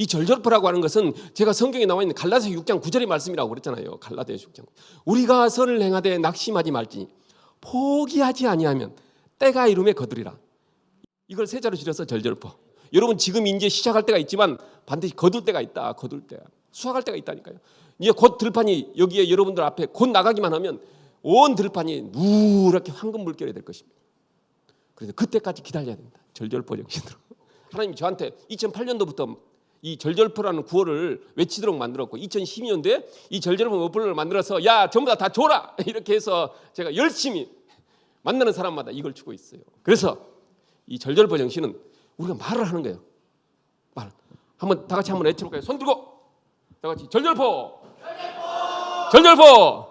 이 절절포라고 하는 것은 제가 성경에 나와 있는 갈라디아 6장 9절의 말씀이라고 그랬잖아요. 갈라디아 6장. 우리가 선을 행하되 낙심하지 말지니 포기하지 아니하면 때가 이름에 거두리라. 이걸 세자로 줄여서 절절포. 여러분 지금 이제 시작할 때가 있지만 반드시 거둘 때가 있다. 거둘 때. 수확할 때가 있다니까요. 이제 곧 들판이 여기에 여러분들 앞에 곧 나가기만 하면 온 들판이 누렇게 황금 물결이 될 것입니다. 그래서 그때까지 기다려야 됩니다. 절절포 정신으로. 하나님이 저한테 2008년도부터 이 절절포라는 구호를 외치도록 만들었고 2012년도에 이 절절포 어플을 만들어서 야 전부 다 다 줘라 이렇게 해서 제가 열심히 만나는 사람마다 이걸 주고 있어요. 그래서 이 절절포 정신은 우리가 말을 하는 거예요. 말. 한번 다 같이 한번 외쳐볼까요? 손 들고 다 같이 절절포 절절포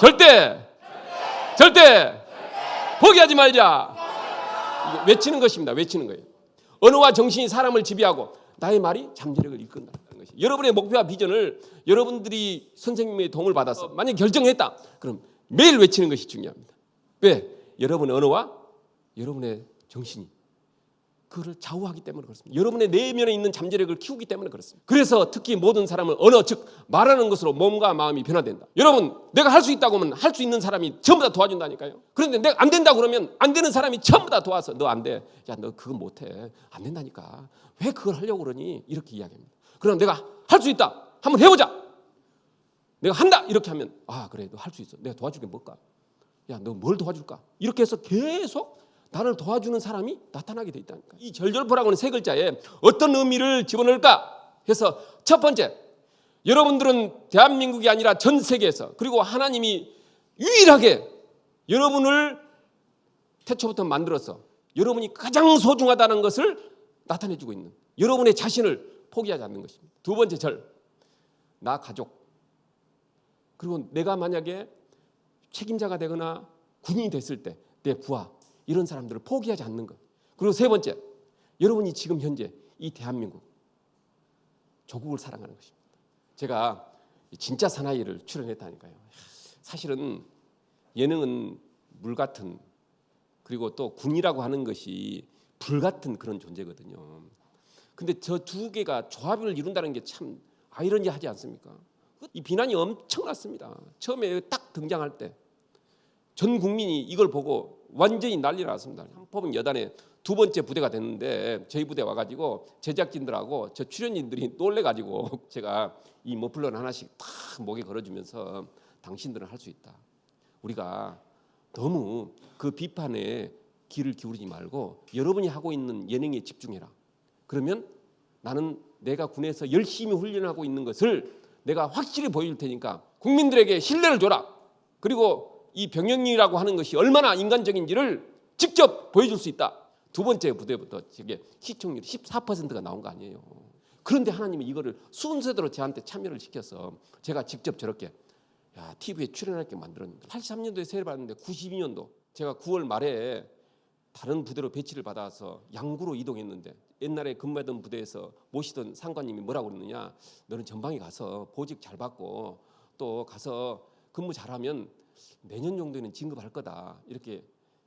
절대 절대 포기하지 말자 외치는 것입니다. 외치는 거예요. 언어와 정신이 사람을 지배하고 나의 말이 잠재력을 이끈다는 것이. 여러분의 목표와 비전을 여러분들이 선생님의 도움을 받아서 만약 결정했다. 그럼 매일 외치는 것이 중요합니다. 왜? 여러분의 언어와 여러분의 정신이 그를 좌우하기 때문에 그렇습니다. 여러분의 내면에 있는 잠재력을 키우기 때문에 그렇습니다. 그래서 특히 모든 사람은 언어 즉 말하는 것으로 몸과 마음이 변화된다. 여러분 내가 할 수 있다고 하면 할 수 있는 사람이 전부 다 도와준다니까요. 그런데 내가 안 된다 그러면 안 되는 사람이 전부 다 도와서 너 안 돼. 야 너 그거 못 해. 안 된다니까. 왜 그걸 하려고 그러니? 이렇게 이야기합니다. 그럼 내가 할 수 있다. 한번 해보자. 내가 한다 이렇게 하면 아 그래 너 할 수 있어. 내가 도와줄게 뭘까? 야 너 뭘 도와줄까? 이렇게 해서 계속 나를 도와주는 사람이 나타나게 돼 있다니까. 이 절절포라고 하는 세 글자에 어떤 의미를 집어넣을까 해서 첫 번째 여러분들은 대한민국이 아니라 전 세계에서 그리고 하나님이 유일하게 여러분을 태초부터 만들어서 여러분이 가장 소중하다는 것을 나타내주고 있는 여러분의 자신을 포기하지 않는 것입니다. 두 번째 절, 나 가족. 그리고 내가 만약에 책임자가 되거나 군인이 됐을 때 내 부하 이런 사람들을 포기하지 않는 것. 그리고 세 번째, 여러분이 지금 현재 이 대한민국 조국을 사랑하는 것입니다. 제가 진짜 사나이를 출연했다니까요. 사실은 예능은 물 같은 그리고 또 군이라고 하는 것이 불 같은 그런 존재거든요. 근데 저 두 개가 조합을 이룬다는 게 참 아이러니하지 않습니까? 이 비난이 엄청났습니다. 처음에 딱 등장할 때 전 국민이 이걸 보고 완전히 난리가 났습니다. 한법은 여단의 두 번째 부대가 됐는데 저희 부대 와가지고 제작진들하고 저 출연진들이 놀래가지고 제가 이 머플러를 하나씩 탁 목에 걸어주면서 당신들은 할 수 있다. 우리가 너무 그 비판에 귀를 기울이지 말고 여러분이 하고 있는 예능에 집중해라. 그러면 나는 내가 군에서 열심히 훈련하고 있는 것을 내가 확실히 보여줄 테니까 국민들에게 신뢰를 줘라. 그리고 이 병영이라고 하는 것이 얼마나 인간적인지를 직접 보여줄 수 있다. 두 번째 부대부터 저게 시청률 14%가 나온 거 아니에요. 그런데 하나님이 이거를 순서대로 저한테 참여를 시켜서 제가 직접 저렇게 야, TV에 출연할 게 만들었는데 83년도에 세례 받았는데 92년도 제가 9월 말에 다른 부대로 배치를 받아서 양구로 이동했는데 옛날에 근무하던 부대에서 모시던 상관님이 뭐라고 그러느냐 너는 전방에 가서 보직 잘 받고 또 가서 근무 잘하면 내년 정도에는 진급할 거다 이렇게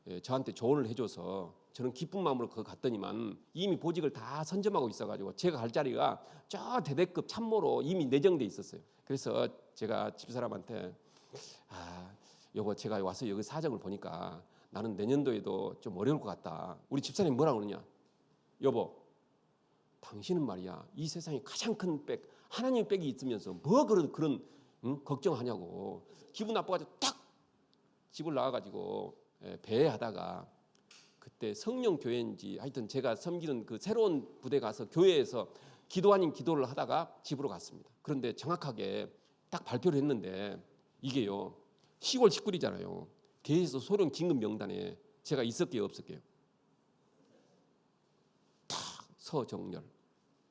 예, 저한테 조언을 해줘서 저는 기쁜 마음으로 그거 갔더니만 이미 보직을 다 선점하고 있어가지고 제가 갈 자리가 저 대대급 참모로 이미 내정돼 있었어요. 그래서 제가 집사람한테 아 여보 제가 와서 여기 사정을 보니까 나는 내년도에도 좀 어려울 것 같다. 우리 집사님 뭐라 그러냐? 여보 당신은 말이야 이 세상에 가장 큰 백 하나님 백이 있으면서 뭐 그런 그런 응? 걱정하냐고 기분 나빠가지고 딱 집을 나와가지고 예, 배회하다가 그때 성령 교회인지 하여튼 제가 섬기는 그 새로운 부대 가서 교회에서 기도 아닌 기도를 하다가 집으로 갔습니다. 그런데 정확하게 딱 발표를 했는데 이게요 10월 19일이잖아요. 대에서 소령 진급 명단에 제가 있었게요 없었게요? 다 서정렬.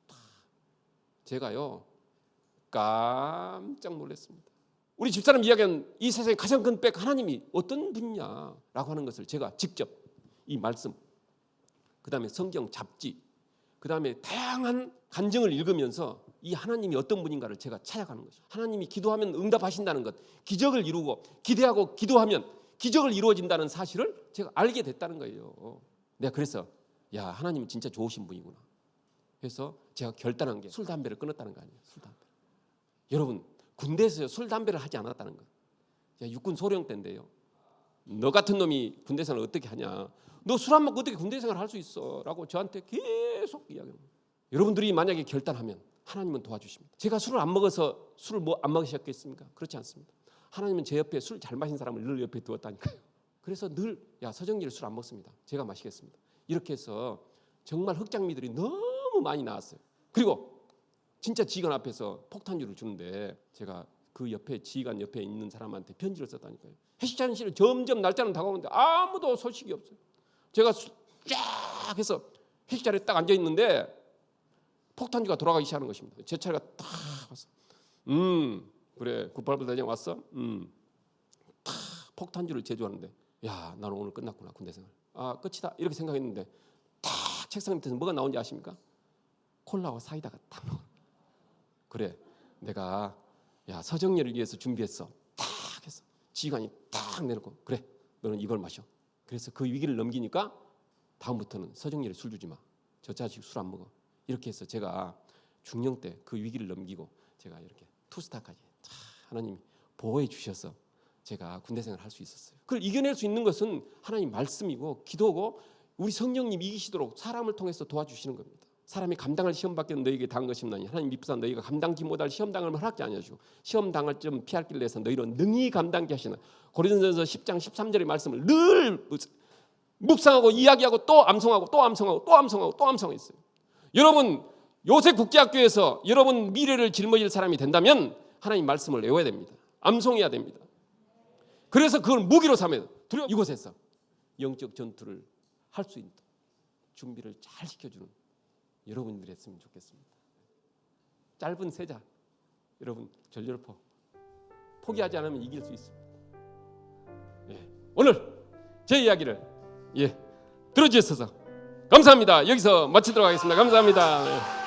다 제가요 깜짝 놀랐습니다. 우리 집사람 이야기한 이 세상에 가장 큰 백 하나님이 어떤 분이냐라고 하는 것을 제가 직접 이 말씀, 그 다음에 성경 잡지, 그 다음에 다양한 간증을 읽으면서 이 하나님이 어떤 분인가를 제가 찾아가는 거죠. 하나님이 기도하면 응답하신다는 것, 기적을 이루고 기대하고 기도하면 기적을 이루어진다는 사실을 제가 알게 됐다는 거예요. 내가 그래서 야 하나님 진짜 좋으신 분이구나. 해서 제가 결단한 게 술 담배를 끊었다는 거 아니에요. 술 담배. 여러분 군대에서 술 담배를 하지 않았다는 거. 제가 육군 소령 때인데요. 너 같은 놈이 군대 생활 어떻게 하냐? 너 술 안 먹고 어떻게 군대 생활 할 수 있어?라고 저한테 계속 이야기합니다. 여러분들이 만약에 결단하면 하나님은 도와주십니다. 제가 술을 안 먹어서 술을 뭐 안 먹으셨겠습니까? 그렇지 않습니다. 하나님은 제 옆에 술 잘 마신 사람을 늘 옆에 두었다니까요. 그래서 늘 야 서정리를 술안 먹습니다. 제가 마시겠습니다. 이렇게 해서 정말 흑장미들이 너무 많이 나왔어요. 그리고 진짜 지휘관 앞에서 폭탄주를 주는데 제가 그 옆에 지휘관 옆에 있는 사람한테 편지를 썼다니까요. 해시찬 씨를 점점 날짜는 다가오는데 아무도 소식이 없어요. 제가 수- 쫙 해서 자리에 딱 앉아 있는데 폭탄주가 돌아가기 시작하는 것입니다. 제 차례가 딱 왔어. 음 그래 굿발부 대장 왔어. 음탁 폭탄주를 제조하는데 야 나는 오늘 끝났구나 군대 생활. 아 끝이다 이렇게 생각했는데 탁 책상 밑에서 뭐가 나온지 아십니까? 콜라와 사이다가 딱 나와. 그래 내가 야 서정열을 위해서 준비했어. 딱 했어. 지휘관이 딱 내놓고 그래 너는 이걸 마셔. 그래서 그 위기를 넘기니까 다음부터는 서정열에 술 주지 마. 저 자식 술 안 먹어. 이렇게 해서 제가 중령 때 그 위기를 넘기고 제가 이렇게 투스타까지 참 하나님이 보호해 주셔서 제가 군대 생활을 할수 있었어요. 그걸 이겨낼 수 있는 것은 하나님 말씀이고 기도고 우리 성령님 이기시도록 사람을 통해서 도와주시는 겁니다. 사람이 감당할 시험 밖에는 너에게 당한 것이 없나니 하나님 밉사 너희가 감당지 못할 시험 당을 허락지 아니하시고 시험 당할 점 피할 길을 내서 너희로 능히 감당케 하시나 고린도전서 10장 13절의 말씀을 늘 묵상하고 이야기하고 또 암송하고 또 암송하고 또 암송하고 또 암송했어요. 여러분 요새 국제학교에서 여러분 미래를 짊어질 사람이 된다면 하나님 말씀을 외워야 됩니다. 암송해야 됩니다. 그래서 그걸 무기로 삼아요. 두려 이곳에서 영적 전투를 할 수 있는 준비를 잘 시켜주는 여러분들이 했으면 좋겠습니다. 짧은 세자 여러분 절절포 포기하지 않으면 이길 수 있습니다. 예. 오늘 제 이야기를 예 들어주셔서 감사합니다. 여기서 마치도록 하겠습니다. 감사합니다. 예.